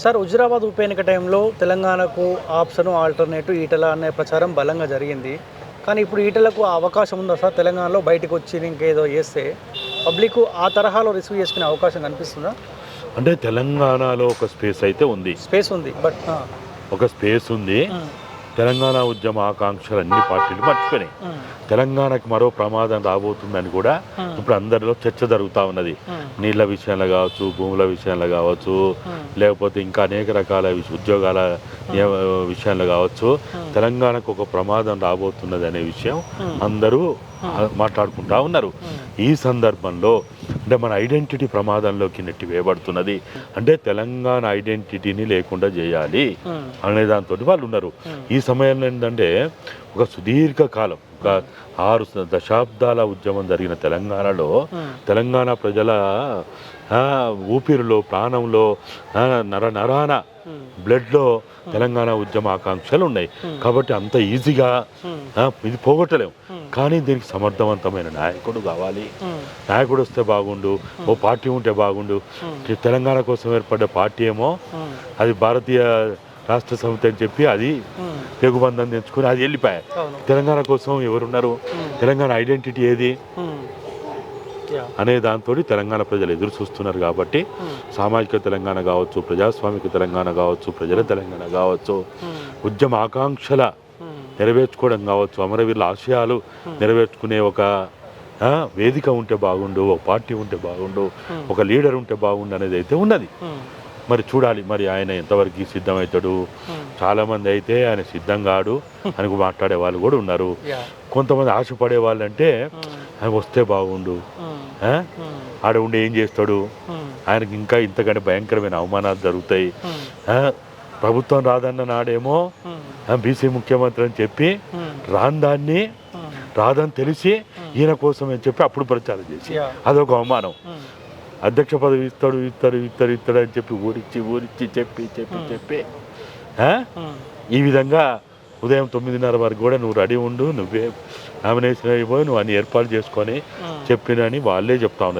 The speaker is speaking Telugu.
సార్ హుజురాబాద్ ఉప ఎన్నిక టైంలో తెలంగాణకు ఆప్షన్ ఆల్టర్నేటివ్ ఈటల అనే ప్రచారం బలంగా జరిగింది. కానీ ఇప్పుడు ఈటలకు ఆ అవకాశం ఉందా సార్? తెలంగాణలో బయటకు వచ్చి ఇంకేదో చేస్తే పబ్లిక్ ఆ తరహాలో రిసీవ్ చేసుకునే అవకాశం కనిపిస్తుందా? అంటే తెలంగాణలో ఒక స్పేస్ అయితే ఉంది. స్పేస్ ఉంది బట్ ఒక స్పేస్ ఉంది. తెలంగాణ ఉద్యమ ఆకాంక్షలు అన్ని పార్టీలు మర్చిపోయినాయి. తెలంగాణకి మరో ప్రమాదం రాబోతుందని కూడా ఇప్పుడు అందరిలో చర్చ జరుగుతూ ఉన్నది. నీళ్ళ విషయంలో కావచ్చు భూముల విషయంలో కావచ్చు లేకపోతే ఇంకా అనేక రకాల ఉద్యోగాల విషయంలో కావచ్చు. తెలంగాణకు ఒక ప్రమాదం రాబోతున్నది అనే విషయం అందరూ మాట్లాడుకుంటా ఉన్నారు. ఈ సందర్భంలో అంటే మన ఐడెంటిటీ ప్రమాదంలోకి నెట్టి వేయబడుతున్నది అంటే తెలంగాణ ఐడెంటిటీని లేకుండా చేయాలి అనే దాంతో వాళ్ళు ఉన్నారు. ఈ సమయంలో ఏంటంటే ఒక సుదీర్ఘ కాలం ఒక ఆరు దశాబ్దాల ఉద్యమం జరిగిన తెలంగాణలో తెలంగాణ ప్రజల ఊపిరిలో ప్రాణంలో నర నరాన బ్లడ్లో తెలంగాణ ఉద్యమ ఆకాంక్షలు ఉన్నాయి కాబట్టి అంత ఈజీగా ఇది పోగొట్టలేము కానీ దీనికి సమర్థవంతమైన నాయకుడు కావాలి. నాయకుడు వస్తే బాగుండు ఓ పార్టీ ఉంటే బాగుండు. తెలంగాణ కోసం ఏర్పడ్డ పార్టీ ఏమో అది భారతీయ రాష్ట్ర సమితి అని చెప్పి అది తెగుబంధం తెచ్చుకొని అది వెళ్ళిపోయాయి. తెలంగాణ కోసం ఎవరున్నారు? తెలంగాణ ఐడెంటిటీ ఏది? అనే దాంతో తెలంగాణ ప్రజలు ఎదురు చూస్తున్నారు కాబట్టి సామాజిక తెలంగాణ కావచ్చు ప్రజాస్వామిక తెలంగాణ కావచ్చు ప్రజల తెలంగాణ కావచ్చు ఉద్యమ ఆకాంక్షల నెరవేర్చుకోవడం కావచ్చు అమరవీరుల ఆశయాలు నెరవేర్చుకునే ఒక వేదిక ఉంటే బాగుండు ఒక పార్టీ ఉంటే బాగుండు ఒక లీడర్ ఉంటే బాగుండు అనేది అయితే ఉన్నది. మరి చూడాలి మరి ఆయన ఎంతవరకు సిద్ధమవుతాడు. చాలామంది అయితే ఆయన సిద్ధం కాడు అని మాట్లాడే వాళ్ళు కూడా ఉన్నారు. కొంతమంది ఆశపడే వాళ్ళంటే ఆయన వస్తే బాగుండు? ఆడ ఉండి ఏం చేస్తాడు? ఆయనకి ఇంకా ఇంతకంటే భయంకరమైన అవమానాలు జరుగుతాయి? ప్రభుత్వం రాదన్న నాడేమో బీసీ ముఖ్యమంత్రి అని చెప్పి రాని దాన్ని రాదని తెలిసి ఈయన కోసం అని చెప్పి అప్పుడు ప్రచారం చేసి అదొక అవమానం. అధ్యక్ష పదవి ఇస్తాడు ఇస్తాడు ఇస్తాడు ఇస్తాడు అని చెప్పి ఊరిచ్చి ఊరిచ్చి చెప్పి చెప్పి చెప్పి? ఈ విధంగా ఉదయం తొమ్మిదిన్నర వరకు కూడా నువ్వు రెడీ ఉండు నువ్వే నామినేషన్ అయిపోయి నువ్వు అన్ని ఏర్పాటు చేసుకొని చెప్పినని వాళ్ళే చెప్తా ఉన్నారు.